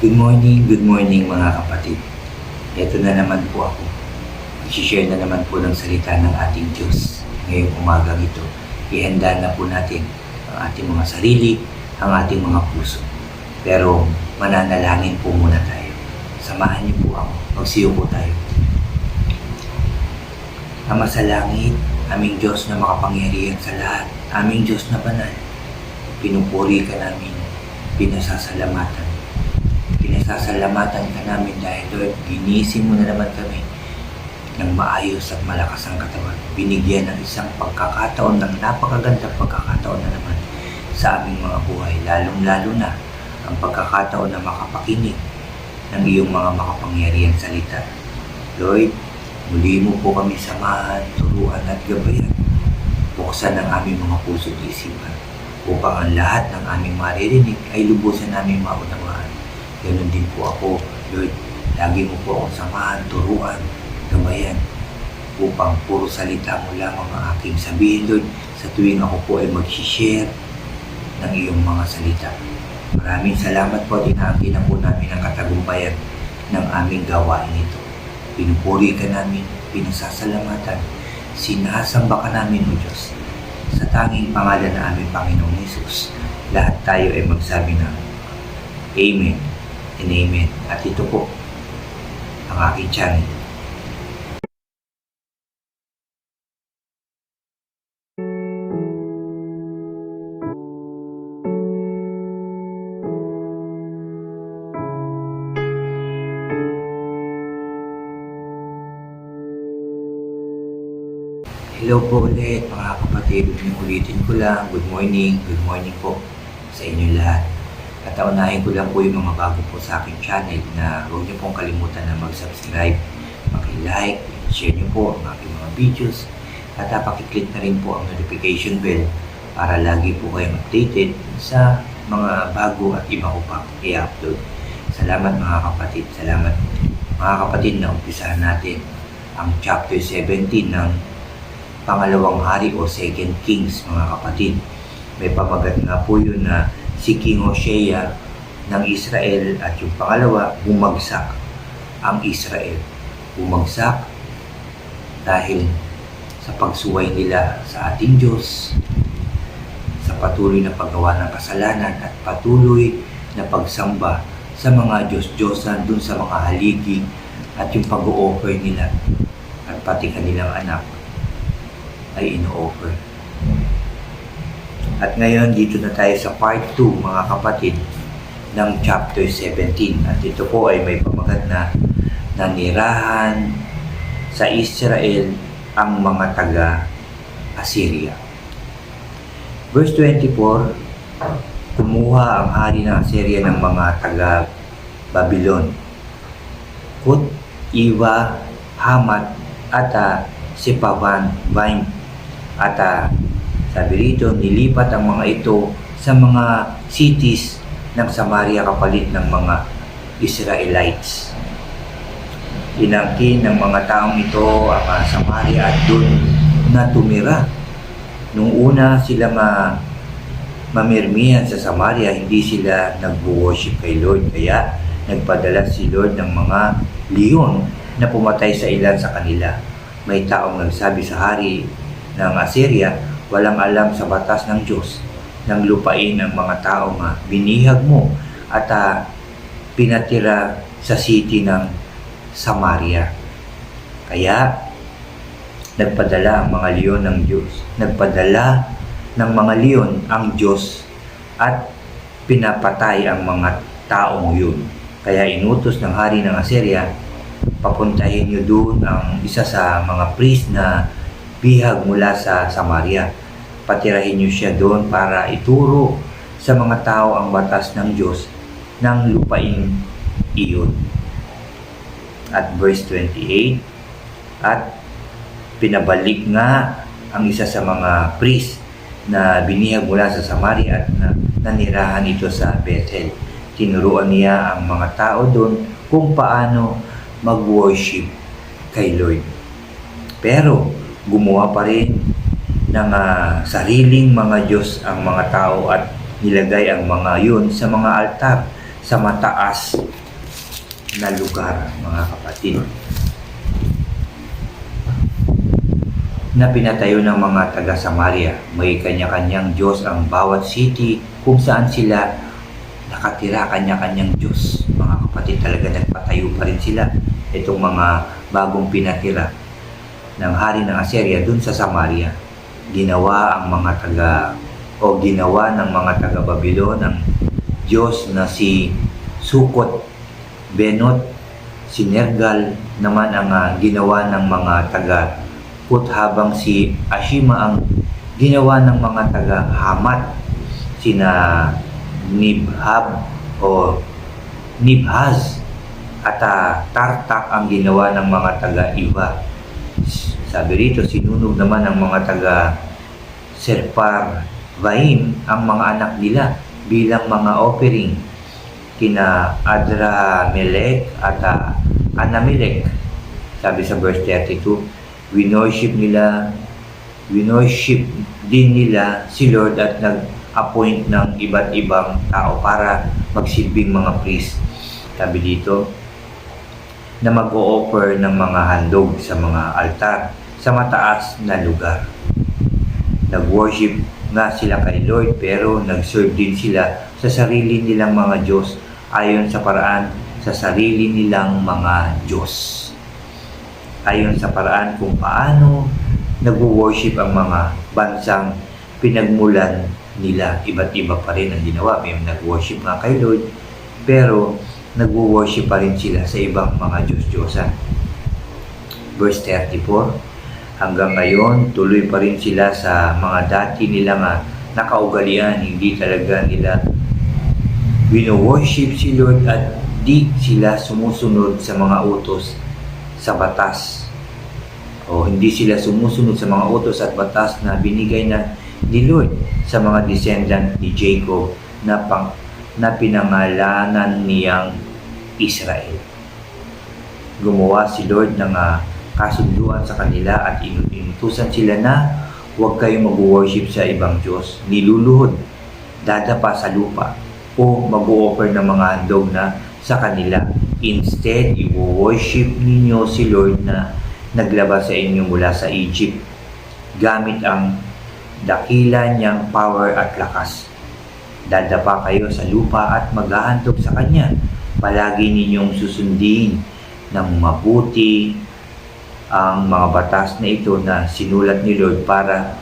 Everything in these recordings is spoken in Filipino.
Good morning, good morning mga kapatid. Ito na naman po ako. Mag-share na naman po ng salita ng ating Diyos. Ngayong umagang ito, ihanda na po natin ang ating mga sarili, ang ating mga puso. Pero mananalangin po muna tayo. Samahan niyo po ako. Magsiyo po tayo. Ama sa langit, aming Diyos na makapangyarihan sa lahat, aming Diyos na banal, pinupuri ka namin, pinasasalamatan. Pinasasalamatan ka namin dahil Lord, ginising mo na naman kami ng maayos at malakas ang katawan. Binigyan ng isang pagkakataon, ng napakagandang pagkakataon na naman sa aming mga buhay, lalong-lalo na ang pagkakataon na makapakinig ng iyong mga makapangyarihan salita. Lord, muli mo po kami samahan, turuan at gabayan. Buksan ang aming mga puso at isipan upang ang lahat ng aming maririnig ay lubusan namin maunawaan. Ganon din po ako, Lord. Lagi mo po akong samahan, turuan, gabayan upang puro salita mo lamang ang aking sabihin, Lord, sa tuwing ako po ay mag-share ng iyong mga salita. Maraming salamat po at inaangkin na po namin ang katagumpayan ng aming gawain ito. Pinupuri ka namin, pinasasalamatan, sinasamba ka namin, O Diyos. Sa tanging pangalan ng aming Panginoong Yesus, lahat tayo ay magsabi ng Amen and. At ito po ang aking channel. Hello po ulit mga kapatid. Ulitin ko lang. Good morning. Good morning po sa inyo lahat. At unahin ko lang po yung mga bago po sa aking channel na huwag niyo pong kalimutan na mag-subscribe, maki-like, share niyo po ang aking mga videos at uh, pakiclick na rin po ang notification bell para lagi po kayong updated sa mga bago at iba ko pang i-upload. Salamat mga kapatid. Salamat mga kapatid na umpisahan natin ang chapter 17 ng pangalawang hari o second kings mga kapatid. May pamagat nga po yun na si King Hosea ng Israel at yung pangalawa, bumagsak ang Israel. Bumagsak dahil sa pagsuway nila sa ating Diyos, sa patuloy na paggawa ng kasalanan at patuloy na pagsamba sa mga Diyos-Diyosan dun sa mga haligi at yung pag-o-offer nila at pati kanilang anak ay ino-offer. At ngayon, dito na tayo sa part 2, mga kapatid, ng chapter 17. At ito po ay may pamagat na nanirahan sa Israel ang mga taga Assyria. Verse 24, kumuha ang hari ng Assyria ng mga taga Babylon. Kut, Iwa, Hamat, at uh, Sipavan, Vaim, at uh, sabi rito, nilipat ang mga ito sa mga cities ng Samaria kapalit ng mga Israelites. Inangkin ng mga taong ito ang uh, Samaria at doon na tumira. Nung una sila ma mamirmihan sa Samaria, hindi sila nag-worship kay Lord. Kaya nagpadala si Lord ng mga leon na pumatay sa ilan sa kanila. May taong nagsabi sa hari ng Assyria, walang alam sa batas ng Diyos nang lupain ang mga tao nga binihag mo at uh, pinatira sa city ng Samaria. Kaya nagpadala ang mga leon ng Diyos. Nagpadala ng mga leon ang Diyos at pinapatay ang mga taong yun. Kaya inutos ng hari ng Assyria, papuntahin nyo doon ang isa sa mga priest na bihag mula sa Samaria. Patirahin niyo siya doon para ituro sa mga tao ang batas ng Diyos ng lupain iyon. At verse 28, at pinabalik nga ang isa sa mga priest na binihag mula sa Samaria at na, nanirahan ito sa Bethel. Tinuruan niya ang mga tao doon kung paano mag-worship kay Lord. Pero gumawa pa rin ng uh, sariling mga Diyos ang mga tao at nilagay ang mga yun sa mga altar sa mataas na lugar, mga kapatid. na pinatayo ng mga taga Samaria. May kanya-kanyang Diyos ang bawat city kung saan sila nakatira kanya-kanyang Diyos. Mga kapatid talaga nagpatayo pa rin sila. Itong mga bagong pinatira ng hari ng Assyria dun sa Samaria. Ginawa ang mga taga o ginawa ng mga taga Babylon ang Diyos na si Sukot, Benot, si Nergal naman ang ah, ginawa ng mga taga Put habang si Ashima ang ginawa ng mga taga Hamat sina Nibhab o Nibhaz at ah, Tartak ang ginawa ng mga taga Iba. Sabi rito, sinunog naman ng mga taga Serpar Vaim ang mga anak nila bilang mga offering kina Adra Melek at uh, Anamelek. Sabi sa verse 32, winorship nila, winorship din nila si Lord at nag-appoint ng iba't ibang tao para magsilbing mga priest. Sabi dito, na mag-o-offer ng mga handog sa mga altar sa mataas na lugar. Nag-worship nga sila kay Lord pero nag-serve din sila sa sarili nilang mga Diyos ayon sa paraan sa sarili nilang mga Diyos. Ayon sa paraan kung paano nag-worship ang mga bansang pinagmulan nila. Iba't iba pa rin ang ginawa. May nag-worship nga kay Lord pero nag-worship pa rin sila sa ibang mga Diyos-Diyosan. Verse 34, Hanggang ngayon, tuloy pa rin sila sa mga dati nila nga nakaugalian. Hindi talaga nila wino-worship si Lord at di sila sumusunod sa mga utos sa batas. O hindi sila sumusunod sa mga utos at batas na binigay na ni Lord sa mga descendant ni Jacob na, pang, na pinangalanan niyang Israel. Gumawa si Lord ng uh, kasunduan sa kanila at inutusan sila na huwag kayong mag-worship sa ibang Diyos. Niluluhod, dadapa sa lupa, o mag-offer ng mga handog na sa kanila. Instead, i-worship ninyo si Lord na naglabas sa inyo mula sa Egypt gamit ang dakila niyang power at lakas. Dadapa kayo sa lupa at maghahandog sa Kanya. Palagi ninyong susundin ng mabuti ang mga batas na ito na sinulat ni Lord para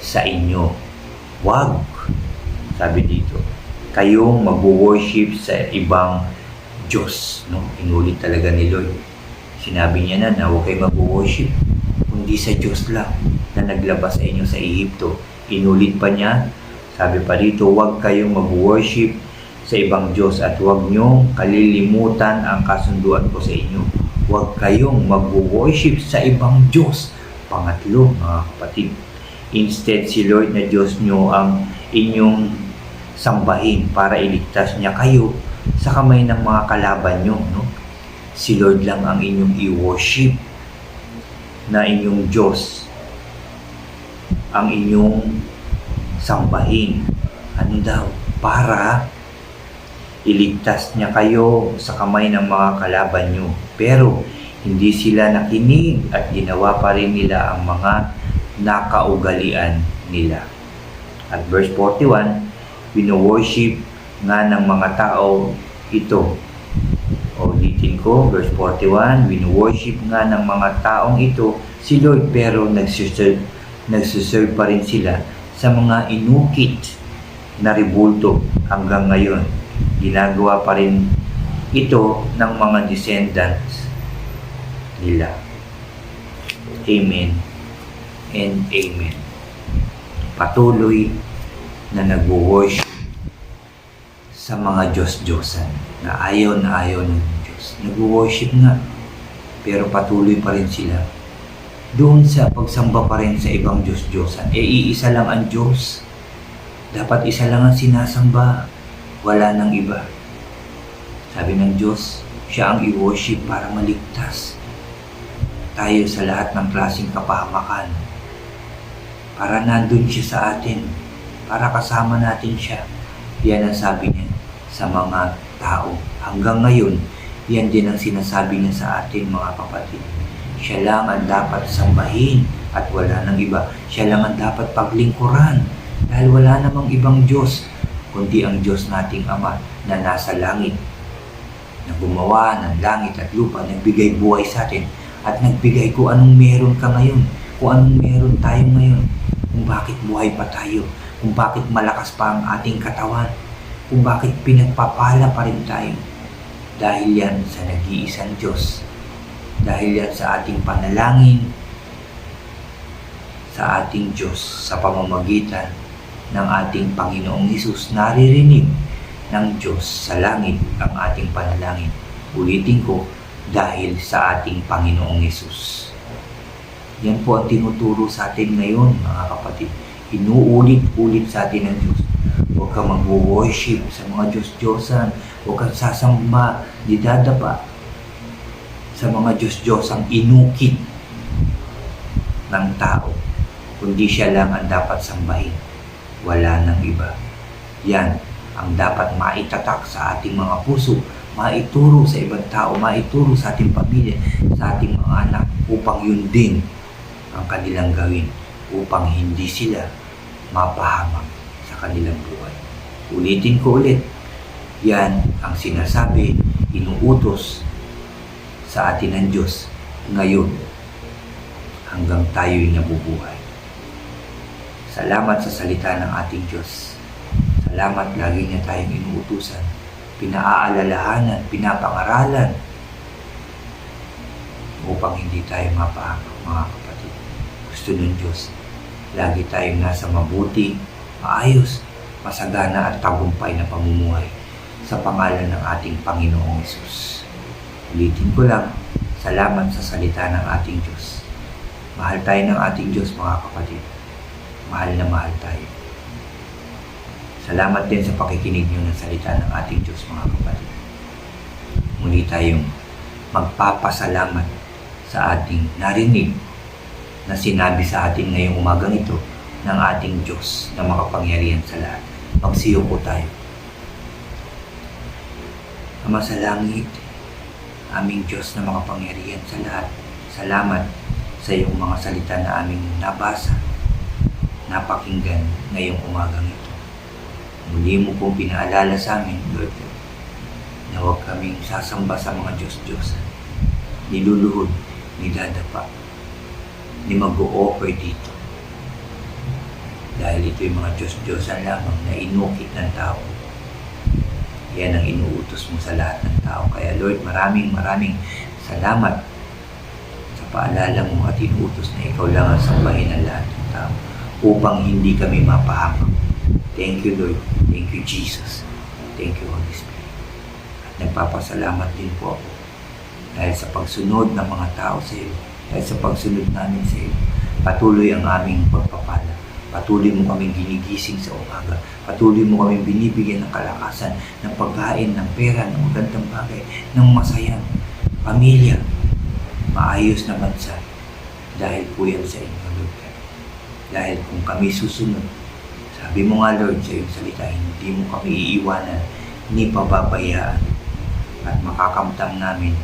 sa inyo. Wag, sabi dito, kayong mag-worship sa ibang Diyos. No? Inulit talaga ni Lord. Sinabi niya na na huwag kayo mag-worship kundi sa Diyos lang na naglabas sa inyo sa Ehipto. Inulit pa niya, sabi pa dito, huwag kayong mag-worship sa ibang Diyos at huwag niyong kalilimutan ang kasunduan ko sa inyo. Huwag kayong mag-worship sa ibang Diyos. Pangatlo, mga kapatid. Instead, si Lord na Diyos niyo ang inyong sambahin para iligtas niya kayo sa kamay ng mga kalaban niyo. No? Si Lord lang ang inyong i-worship na inyong Diyos ang inyong sambahin. Ano daw? Para iligtas niya kayo sa kamay ng mga kalaban niyo. Pero hindi sila nakinig at ginawa pa rin nila ang mga nakaugalian nila. At verse 41, wino-worship nga ng mga tao ito. Ulitin ko, verse 41, wino-worship nga ng mga taong ito si Lord pero nagsiserve, nagsiserve pa rin sila sa mga inukit na ribulto hanggang ngayon. Ginagawa pa rin ito ng mga descendants nila. Amen and Amen. Patuloy na nag-worship sa mga Diyos-Diyosan na ayaw na ayaw ng Diyos. Nag-worship nga, pero patuloy pa rin sila. Doon sa pagsamba pa rin sa ibang Diyos-Diyosan, e iisa lang ang Diyos. Dapat isa lang ang sinasamba, wala nang iba. Sabi ng Diyos, siya ang i-worship para maligtas tayo sa lahat ng klaseng kapahamakan. Para nandun siya sa atin, para kasama natin siya. Yan ang sabi niya sa mga tao. Hanggang ngayon, yan din ang sinasabi niya sa atin mga kapatid. Siya lang ang dapat sambahin at wala nang iba. Siya lang ang dapat paglingkuran dahil wala namang ibang Diyos kundi ang Diyos nating Ama na nasa langit na gumawa ng langit at lupa, nagbigay buhay sa atin at nagbigay kung anong meron ka ngayon, kung anong meron tayo ngayon, kung bakit buhay pa tayo, kung bakit malakas pa ang ating katawan, kung bakit pinagpapala pa rin tayo. Dahil yan sa nag-iisang Diyos. Dahil yan sa ating panalangin, sa ating Diyos, sa pamamagitan ng ating Panginoong Isus, naririnig ng Diyos sa langit ang ating panalangin. Ulitin ko, dahil sa ating Panginoong Isus. Yan po ang tinuturo sa atin ngayon, mga kapatid. Inuulit-ulit sa atin ng Diyos. Huwag kang mag-worship sa mga Diyos-Diyosan. Huwag kang sasamba, didadapa sa mga Diyos-Diyosang inukit ng tao. Kundi siya lang ang dapat sambahin. Wala nang iba. Yan ang dapat maitatak sa ating mga puso, maituro sa ibang tao, maituro sa ating pamilya, sa ating mga anak upang yun din ang kanilang gawin upang hindi sila mapahamak sa kanilang buhay. Ulitin ko ulit, yan ang sinasabi, inuutos sa atin ng Diyos ngayon hanggang tayo'y nabubuhay. Salamat sa salita ng ating Diyos. Salamat lagi niya tayong inuutusan, pinaaalalahanan, pinapangaralan upang hindi tayo mapahamak mga kapatid. Gusto ng Diyos, lagi tayong nasa mabuti, maayos, masagana at tagumpay na pamumuhay sa pangalan ng ating Panginoong Yesus. Ulitin ko lang, salamat sa salita ng ating Diyos. Mahal tayo ng ating Diyos mga kapatid. Mahal na mahal tayo. Salamat din sa pakikinig niyo ng salita ng ating Diyos mga kapatid. Muli tayong magpapasalamat sa ating narinig na sinabi sa atin ngayong umagang ito ng ating Diyos na makapangyarihan sa lahat. Magsiyo po tayo. Ama sa langit, aming Diyos na makapangyarihan sa lahat, salamat sa iyong mga salita na aming nabasa, napakinggan ngayong umagang ito. Muli mo pong pinaalala sa amin, Lord, na huwag kaming sasamba sa mga Diyos-Diyos. Niluluhod, nidadapa, ni mag-o-offer dito. Dahil ito yung mga Diyos-Diyosan lamang na inukit ng tao. Yan ang inuutos mo sa lahat ng tao. Kaya Lord, maraming maraming salamat sa paalala mo at inuutos na ikaw lang ang sambahin ng lahat ng tao upang hindi kami mapahamak. Thank you, Lord. Thank you, Jesus. Thank you, Holy Spirit. At nagpapasalamat din po ako dahil sa pagsunod ng mga tao sa iyo, dahil sa pagsunod namin sa iyo, patuloy ang aming pagpapala. Patuloy mo kaming ginigising sa umaga. Patuloy mo kaming binibigyan ng kalakasan, ng pagkain, ng pera, ng magandang bagay, ng masayang pamilya, maayos na bansa. Dahil po yan sa inyo, Lord. Dahil kung kami susunod, sabi mo nga Lord sa iyong salita, hindi mo kami iiwanan, ni pababayaan. At makakamtam namin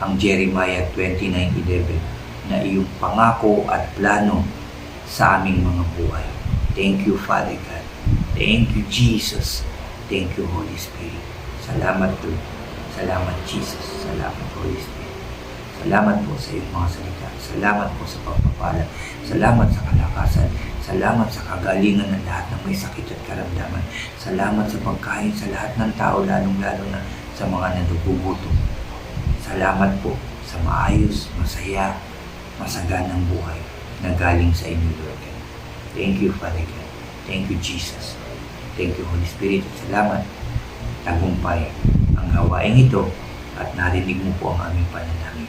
ang Jeremiah 29.11 na iyong pangako at plano sa aming mga buhay. Thank you, Father God. Thank you, Jesus. Thank you, Holy Spirit. Salamat, Lord. Salamat, Jesus. Salamat, Holy Spirit. Salamat po sa iyong mga salita. Salamat po sa pagpapala. Salamat sa kalakasan. Salamat sa kagalingan ng lahat ng may sakit at karamdaman. Salamat sa pagkain sa lahat ng tao, lalong-lalo na sa mga nadugugutom. Salamat po sa maayos, masaya, masaganang buhay na galing sa inyo, Lord God. Thank you, Father God. Thank you, Jesus. Thank you, Holy Spirit. At salamat. Tagumpay ang gawain ito at narinig mo po ang aming panalangin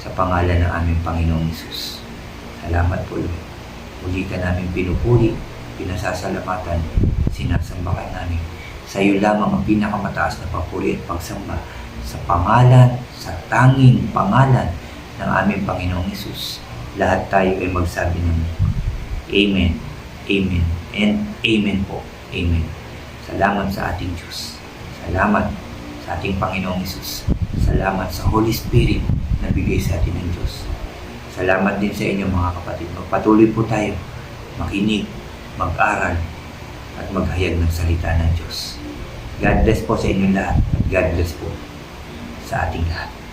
sa pangalan ng aming Panginoong Isus. Salamat po, Lord. Uli ka namin pinupuri, pinasasalamatan, sinasamba ka namin. Sa iyo lamang ang pinakamataas na papuri at pagsamba sa pangalan, sa tanging pangalan ng aming Panginoong Isus. Lahat tayo ay magsabi ng Amen, Amen, and Amen po. Amen. Salamat sa ating Diyos. Salamat sa ating Panginoong Isus. Salamat sa Holy Spirit na bigay sa atin ng Diyos. Salamat din sa inyo mga kapatid. Magpatuloy po tayo makinig, mag-aral, at maghayag ng salita ng Diyos. God bless po sa inyong lahat at God bless po sa ating lahat.